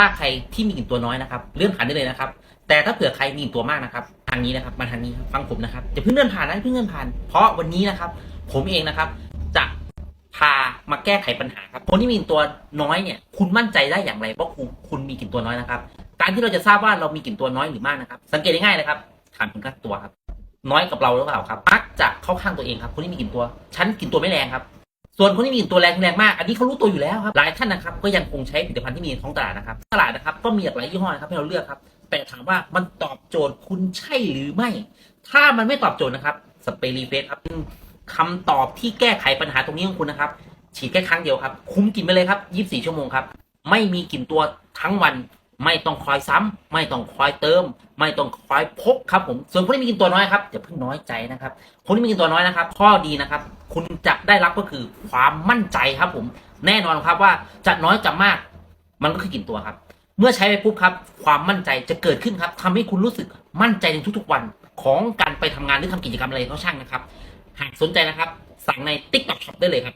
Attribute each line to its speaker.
Speaker 1: ถ้าใครที่มีกลิ่นตัวน้อยนะครับเลื่อนผ่านได้เลยนะครับ แต่ถ้าเผื่อใครมีกลิ่นตัวมากนะครับ ทางนี้นะครับมาทางนี้ครับฟังผมนะครับอย่าเพิ่งเลื่อนผ่านนะเพิ่งเลื่อนผ่าน เพราะวันนี้นะครับ ผมเองนะครับจะพามาแก้ไขปัญหาครับคนที่มีกลิ่นตัวน้อยเนี่ยคุณมั่นใจได้อย่างไรว่าคุณคุณมีกลิ่นตัวน้อยนะครับ การที่เราจะทราบว่าเรามีกลิ่นตัวน้อยหรือมากนะครับ สังเกตได้ง่ายเลยครับถามคนข้างตัวครับ น้อยกับเราหรือเปล่าครับมักจะเข้าข้างตัวเองครับคนที่มีกลิ่นตัวฉันกลิ่นตัวไม่แรงครับ ส่วนคนที่มีกลิ่นตัวแรงแรงมาก อันนี้เขารู้ตัวอยู่แล้วครับ หลายท่านนะครับ ก็ยังคงใช้ผลิตภัณฑ์ที่มีในท้องตลาดนะครับ ตลาดนะครับก็มีหลากหลายยี่ห้อนะครับให้เราเลือกครับ แต่ถามว่ามันตอบโจทย์คุณใช่หรือไม่ ถ้ามันไม่ตอบโจทย์นะครับ สเปรย์รีเฟสครับคำตอบที่แก้ไขปัญหาตรงนี้ของคุณนะครับ ฉีดแค่ครั้งเดียวครับ คุ้มกินไปเลยครับ 24 ชั่วโมงครับ ไม่มีกลิ่นตัวทั้งวัน ไม่ต้องคอยซ้ำไม่ต้องคอยเติม ไม่ต้องคอยพกครับผม ส่วนคนที่มีกลิ่นตัวน้อยครับอย่าเพิ่งน้อยใจนะครับ คนที่มีกลิ่นตัวน้อยนะครับ ข้อดีนะครับ คุณจะได้รับก็คือความมั่นใจครับผมแน่นอนครับว่าจะน้อยจะมาก มันก็คือกลิ่นตัวครับ เมื่อใช้ไปปุ๊บครับ ความมั่นใจจะเกิดขึ้นครับทำให้คุณรู้สึกมั่นใจในทุกๆวันของการไปทำงานหรือทำกิจกรรมอะไรก็ช่างนะครับ หากสนใจนะครับ สั่งในติ๊กต็อกได้เลยครับ